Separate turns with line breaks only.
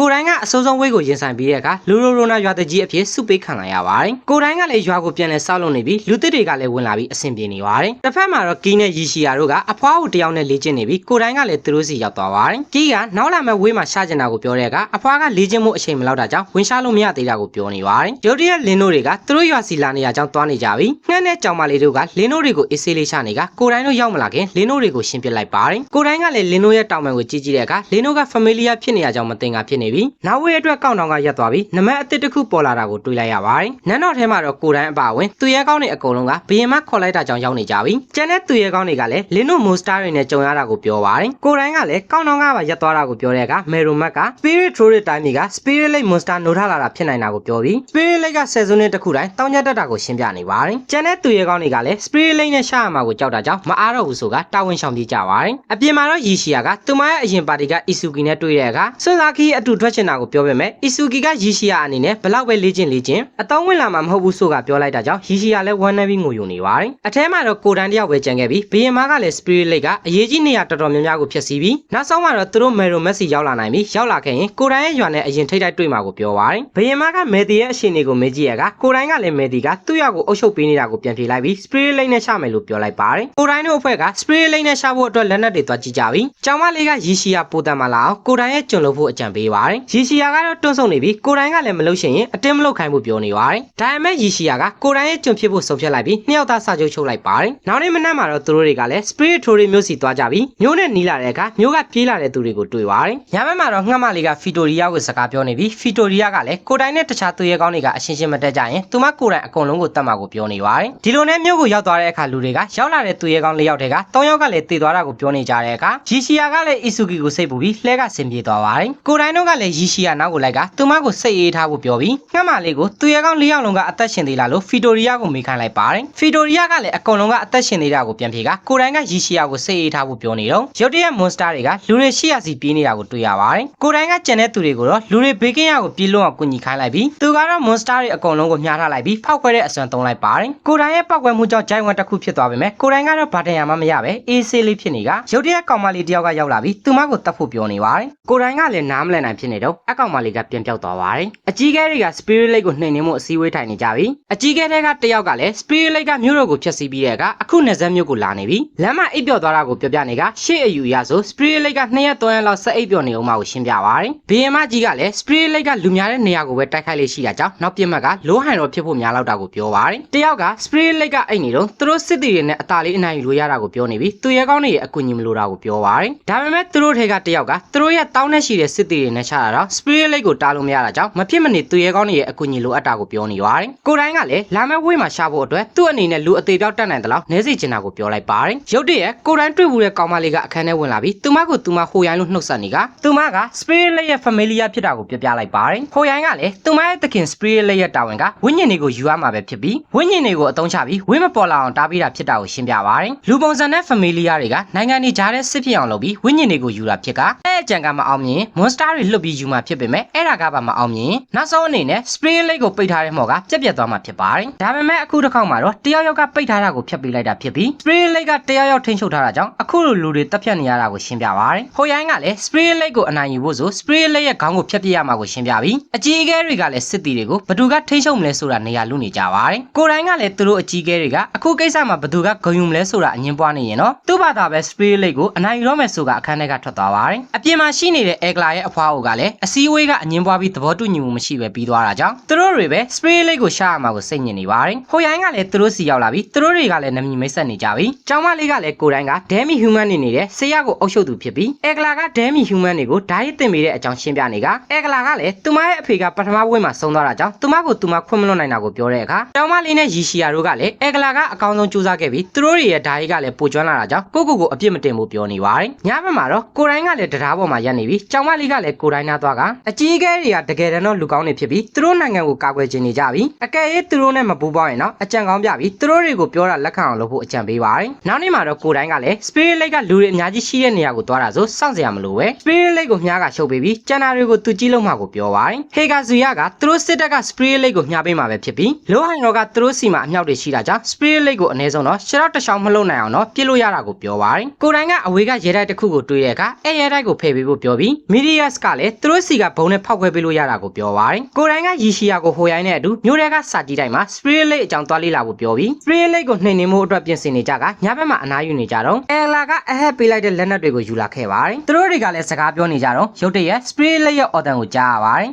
ကိုတိုင်းကအစိုးဆုံးဝိတ်ကိုရင်ဆိုင်ပြီးတဲ့အခါလူရိုရိုနာရွာတကြီးအဖြစ်စုပေးခံလိုက်ရပါတယ်ကိုတိုင်းကလည်းရွာကိုပြန်လဲဆောက်လုပ်နေပြီးလူသစ်တွေကလည်းဝင်လာပြီးအဆင်ပြေနေပါတယ်တစ်ဖက်မှာတော့ကီးနဲ့ရီရှီယာတို့ကအဖွားကိုတယောက်နဲ့လေ့ကျင့်နေပြီးကိုတိုင်းကလည်းသူတို့စီရောက်သွားပါတယ်ကီးကနောက်လာမဲ့ဝေးမှာရှာကျင်တာကိုပြောတဲ့အခါအဖွားကလေ့ကျင့်မှုအချိန်မလောက်တာကြောင့်ဝင်ရှာလို့မရသေးတာကိုပြောနေပါတယ်ရုတ်တရက်လင်းတို့တွေကသူတို့ရွာစီလာနေရကြောင်းသွားနေကြပြီးငှက်နဲ့ကြောင်မလေးတို့ကလင်းတို့တွေကိုအေးဆေးလေးရှာနေကကိုတိုင်းတို့ရောက်မလာခင်လင်းတို့တွေကိုရှင်းပစ်လိုက်ပါတယ်ကိုတိုင်းကလည်းလင်းတို့ရဲ့တောင်ပံကိုကြည့်ကြည့်တဲ့အခါလင်းတို့က familiar ဖြစ်နေရကြောင်းမသိင်္ဂါဖြစ်နေပြီးနောက်ဝေးအတွက်ကောင်းတောင်ကရက်သွားပြီးနမက်အစ်စ်တစ်ခုပေါ်လာတာကိုတွေ့လိုက်ရပါတယ်နန်းတော်ထဲမှာတော့ကိုတိုင်းအပါအဝင်သူရဲကောင်းတွေအကုန်လုံးကဘယင်မခေါ်လိုက်တာကြောင့်ရောက်နေကြပြီးကျန်တဲ့သူရဲကောင်းတွေကလည်းလင်းတို့ monster တွေနဲ့ကြုံရတာကိုပြောပါတယ်ကိုတိုင်းကလည်းကောင်းတောင်ကပါရက်သွားတာကိုပြောတဲ့အခါမေရိုမက်က spirit troll တဲ့တိုင်းတွေက spirit lake monster နိုးထလာတာဖြစ်နိုင်တာကိုပြောပြီး spirit lake ကဆယ်စုနှစ်တစ်ခုတိုင်းတောင်းကျတက်တာကိုရှင်းပြနေပါတယ်ကျန်တဲ့သူရဲကောင်းတွေကလည်း spirit lake နဲ့ရှာရမှာကိုကြောက်တာကြောင့်မအားတော့ဘူးဆိုကတာဝန်ရှောင်ပြေးကြပါတယ်အပြင်မှာတော့ရီရှီယာကသူမရဲ့အရင်ပါတီကအီဆူကီနဲ့တွေ့တဲ့အခါဆွန်ဇာကီအတူထွက်ချင်တာကိုပြောပေမဲ့အီဆူကီကရီရှီယာအနေနဲ့ဘလောက်ပဲလေ့ကျင့်လေ့ကျင့်အတောင်းဝင်လာမှာမဟုတ်ဘူးဆိုကပြောလိုက်တာကြောင့်ရီရှီယာလည်းဝမ်းနည်းပြီးငိုယိုနေပါတယ်အထဲမှာတော့ကိုတန်းတယောက်ပဲကြံခဲ့ပြီးဘီယင်မားကလည်း spirit lake ကအရေးကြီးနေရတော်တော်များများကိုဖျက်ဆီးပြီးနောက်ဆုံးမှာတော့သူတို့မယ်ရိုမက်ဆီရောက်လာနိုင်ပြီးရောက်လာခဲ့ရင်ကိုတန်းရဲ့ရွာနဲ့အရင်ထိတ်တိုက်တွေ့မှာကိုပြောပါတယ်ဘီယင်မားကမေတီရဲ့အရှင်တွေကိုမေးကြည့်ရကကိုတိုင်းကလည်းမေတီကသူ့ရွာကိုအုပ်ချုပ်ပေးနေတာကိုပြန်ပြေးလိုက်ပြီး spirit lake နဲ့ရှာမယ်လို့ပြောလိုက်ပါတယ်ကိုတိုင်းတို့အဖွဲ့က spirit lake နဲ့ရှာဖို့အတွက်လက်နက်တွေသွားကြည့်ကြပြီးကျောင်းမလေးကရီရှီယာပိုတန်မလာအောင်ကိုတိုင်းရဲ့ကျွန်လို့ဖို့အကြံပေးပါတယ်ရီရှီယာကတော့တွန်းဆုံနေပြီးကိုတိုင်းကလည်းမလုပ်ရှင်ရင်အတင်းမလုပ်ခိုင်းဖို့ပြောနေပါတယ်ဒါပေမဲ့ရီရှီယာကကိုတိုင်းရဲ့ကျွန်ဖြစ်ဖို့ဆုံးဖြတ်လိုက်ပြီးနှစ်ယောက်သားစာချုပ်ချုပ်လိုက်ပါတယ်နောက်နေ့မနက်မှာတော့သူတို့တွေကလည်း spirit tour တွေမျိုးစီသွားကြပြီးမျိုးနဲ့နီးလာတဲ့အခါမျိုးကပြေးလာတဲ့သူတွေကိုတွေ့ပါတယ်ညဘက်မှာတော့ငှက်မလေးကဖီတိုရီယာကိုစကားပြောနေပြီးဖီတိုရီယာကလည်းကိုတိုင်းနဲ့တခြားသူရဲကောင်းတွေကအရှင်းရှင်းမတက်ကြရင်သူမကိုတိုင်းအကုန်လုံးကိုတတ်မှာကိုပြောနေပါတယ်ဒီလိုနဲ့မျိုးကိုရောက်သွားတဲ့အခါလူတွေကရောက်လာတဲ့သူရဲကောင်း၄ယောက်တည်းက၃ယောက်ကလည်းတည်သွားတာကိုပြောနေကြတဲ့အခါရီရှီယာကလည်းအီဆူကီကိုစိတ်ပူပြီးလှဲကဆင်ပြေသွားပါတယ်ကိုတိုင်းတို့ကလည်းရီရှီယာနောက်ကိုလိုက်ကသူမကိုစိတ်အေးထားဖို့ပြောပြီးငှက်မလေးကိုသူရဲကောင်း၄ယောက်လုံးကအသက်ရှင်သေးလားလို့ဖီတိုရီယာကိုမေးခိုင်းလိုက်ပါတယ်ဖီတိုရီယာကလည်းအကုန်လုံးကအသက်ရှင်သေးတာကိုပြန်ဖြေကကိုတိုင်းကရီရှီယာကိုစိတ်အေးထားဖို့ပြောနေတော့ရုတ်တရက်မွန်စတာတွေကလူတွေရှိရစီပြေးနေတာကိုတွေ့ရပါတယ်ကိုတိုင်းကကြံတဲ့သူတွေကိုတော့လူတွေဘေးကင်းရကိုပြေးလွှတ်အောင်ကူညီခိုင်းလိုက်ပြီးသူကတော့မွန်စတာတွေအကုန်လုံးကိုမြှားထားလိုက်ပြီးဖောက်ခွဲတဲ့အစွမ်းသုံးလိုက်ပါတယ်ကိုတိုင်းရဲ့ပောက်ကွဲမှုကြောင့်ဂျိုင်းဝမ်တစ်ခုဖြစ်သွားပေမဲ့ကိုတိုင်းကတော့ဘာတန်ရမှမရပဲအေးဆေးလေးဖြစ်နေကရုတ်တရက်ကောင်မလေးတယောက်ကရောက်လာပြီးသူမကိုတတ်ဖို့ပြောနေပါတယ်ကိုတိုင်းကလည်းနားမလည်နိုင်ဖြစ်နေတော့အကောင်မလေးကပြန်ပြောက်သွားပါတယ်အကြီးကဲတွေက spirit lake ကိုနှိမ်နှင်းမှုအစည်းအဝေးထိုင်နေကြပြီးအကြီးကဲတွေကတယောက်ကလည်း spirit lake ကမြို့တော်ကိုဖျက်ဆီးပြီးတဲ့အခါအခုနေဆက်မြို့ကိုလာနေပြီးလမ်းမအိပ်ပျော်သွားတာကိုပြောပြနေကရှေ့အယူရဆို spirit lake က2ရက်3ရက်လောက်ဆက်အိပ်ပျော်နေအောင်မကိုရှင်းပြပါတယ်ဘီယမကြီးကလည်း spirit lake ကလူများတဲ့နေရာကိုပဲတိုက်ခိုက်လေးရှိတာကြောင့်နောက်ပြစ်မှတ်ကလိုဟန်တော်ဖြစ်ဖို့များလောက်တာကိုပြောပါတယ်တယောက်က spirit lake ကအိတ်နေတော့သူတို့စစ်တီတွေနဲ့အသာလေးအနိုင်ယူလို့ရတာကိုပြောနေပြီးသူရဲကောင်းတွေရဲ့အကူအညီမလိုတာကိုပြောပါတယ်ဒါပေမဲ့သူတို့ထဲကတယောက်ကသူတို့ရဲ့တောင်းနဲ့ရှိတဲ့စစ်တီတွေနဲ့ချတာတော့ spirit lake ကိုတားလို့မရတာကြောင့်မဖြစ်မနေသူရဲကောင်းတွေရဲ့အကူအညီလိုအပ်တာကိုပြောနေပါတယ်ကိုတိုင်းကလည်းလာမဲ့ဝေးမှာရှာဖို့အတွက်သူ့အနေနဲ့လူအသေးပြောက်တက်နိုင်တယ်လို့နေစီချင်တာကိုပြောလိုက်ပါတယ်ရုတ်တရက်ကိုတိုင်းတွေ့ဘူးတဲ့ကောင်မလေးကအခန်းထဲဝင်လာပြီးသူမကိုသူမဟိုရိုင်းလို့နှုတ်ဆက်နေကသူမက spirit lake ရဲ့ familiar ဖြစ်တာကိုပြောပြလိုက်ပါတယ်ဟိုရိုင်းကလည်းသူမရဲ့သခင် spirit lake ရဲ့တာဝန်ကဝိညာဉ်တွေကိုယူရမှာပဲဖြစ်ပြီးဝိညာဉ်တွေကိုအသုံးချပြီးဝိမပေါ်လာအောင်တားပေးတာဖြစ်တာကိုရှင်းပြပါတယ်လူပုံစံနဲ့ familiar တွေကနိုင်ငံတွေကြားထဲစစ်ဖြစ်အောင်လုပ်ပြီးဝိညာဉ်တွေကိုယူတာဖြစ်ကအဲ့အကြံကမအောင်မြင် monster တွေလွတ်ပြီးယူမှာဖြစ်ပေမဲ့အဲ့ဒါကပါမအောင်မြင်နောက်ဆုံးအနေနဲ့ spirit lake ကိုပိတ်ထားတဲ့မော်ကပြက်ပြက်သွားမှာဖြစ်ပါတယ်ဒါပေမဲ့အခုတစ်ခေါက်မှာတော့တယောက်ယောက်ကပိတ်ထားတာကိုဖျက်ပေးလိုက်တာဖြစ်ပြီး spirit lake ကတယောက်ယောက်ထိန်းချုပ်ထားတာကြောင့်အခုလိုလူတွေတက်ဖြတ်နေရတာကိုရှင်းပြပါတယ်ဟိုရိုင်းကလည်း spirit lake ကိုအနိုင်ယူဖို့ဆို spirit lake ရဲ့ခေါင်းကိုဖျက်ပြရမှာကိုရှင်းပြပြီးအကြီးအကဲတွေကလည်းစစ်တီတွေကိုဘသူကထိန်းချုပ်မလဲဆိုတာနေရာလူနေကြပါတယ်ကိုတိုင်းကလည်းသူတို့အကြီးအကဲတွေကအခုကိစ္စမှာဘသူကဂုံယူမလဲဆိုတာအငင်းပွားနေရင်တော့သူ့ဘာသာပဲ spirit lake ကိုအနိုင်ယူတော့မယ်ဆိုတာအခန်းထဲကထွက်သွားပါတယ်အပြင်မှာရှိနေတဲ့ egla ရဲ့အဖွားအိုကလည်းအစည်းအဝေးကအငင်းပွားပြီးသဘောတူညီမှုမရှိပဲပြီးသွားတာကြောင့်သူတို့တွေပဲ spirit lake ကိုရှာရမှာကိုစိတ်ညစ်နေပါတယ်ဟိုရိုင်းကလည်းသူတို့စီရောက်လာပြီးသူတို့တွေကလည်းနမီမိတ်ဆက်နေကြပြီးကျောင်းမလေးကလည်းကိုတိုင်းက demi human နေနေတဲ့ဆေးရကိုအုပ်ချုပ်သူဖြစ်ပြီး egla က demi human တွေကိုဓာတ်ရည်တင်ပေးတဲ့အကြောင်းရှင်းပြနေက egla ကလည်းသူမရဲ့အဖေကပထမဘဝမှာဆုံးသွားတာကြောင့်သူမကိုသူမခွင့်မလွတ်နိုင်တာကိုပြောတဲ့အခါကျောင်းမလေးနဲ့ရီရှီယာတို့ကလည်း egla ကအကောင်းဆုံးစူးစမ်းခဲ့ပြီးသူတို့တွေရဲ့ဓာတ်ရည်ကလည်းပိုကျွမ်းလာတာကြောင့်ကိုကိုကိုအပြစ်မတင်ဘူးပြောနေပါတယ်ညဘက်မှာတော့ကိုတိုင်းကလည်းတရားပေါ်မှာရပ်နေပြီးကျောင်းမလေးကလည်းကိုတိုင်းနားသွားကအကြီးအကဲတွေကတကယ်တမ်းတော့လူကောင်းတွေဖြစ်ပြီးသူတို့နိုင်ငံကိုကာကွယ်ချင်နေကြပြီးအကယ်၍သူတို့နဲ့မပူးပေါင်းရင်တော့အကြံကောင်းပြပြီးသူတို့တွေကိုပြောတာလက်ခံအောင်လုပ်ဖို့အကြံပေးပါတယ်နောက်နေ့မှာတော့ကိုတိုင်းကလည်း spirit lake ကလူတွေအများကြီးရှိတဲ့နေရာကိုသွားတာဆိုစောင့်စရာမလိုပဲ spirit lake ကိုမြားကရှုပ်ပေးပြီးကျန်တာတွေကိုသူကြီးလုံးမှာကိုပြောပါတယ်ဟေဂါဇူယာကသူတို့စစ်တပ်က spirit lake ကိုမြားပေးမှာပဲဖြစ်ပြီးလိုဟန်ရောကသူတို့စီမှာအမြောက်တွေရှိတာကြောင့် spirit lake ကိုအနည်းဆုံးတော့ရှရောက်တစ်ချောင်းမလုံနိုင်အောင်တော့ပြစ်လို့ရတာကိုပြောပါတယ်ကိုတိုင်းကအဝေးကရဲတိုက်တစ်ခုကိုတွေးတဲ့အခါအဲရဲတိုက်ကိုဖယ်ပေးဖို့ပြောပြီး Mirius ကလည်းလည်းသူတို့စီကဘုံနဲ့ဖောက်ခွဲပေးလို့ရတာကိုပြောပါတယ်ကိုတိုင်းကရီရှီယာကိုဟိုရိုင်းတဲ့အတူမျိုးတွေကစာကြည့်တိုင်းမှာ Spirit Lake အကြောင်းသွားလေ့လာဖို့ပြောပြီး Spirit Lake ကိုနှိမ်နှင်းမှုအတွက်ပြင်ဆင်နေကြကညဘက်မှာအနားယူနေကြတော့အယ်လာကအဟက်ပေးလိုက်တဲ့လက်နက်တွေကိုယူလာခဲ့ပါတယ်သူတို့တွေကလည်းစကားပြောနေကြတော့ရုတ်တရက် Spirit Lake ရဲ့ order ကိုကြားရပါတယ်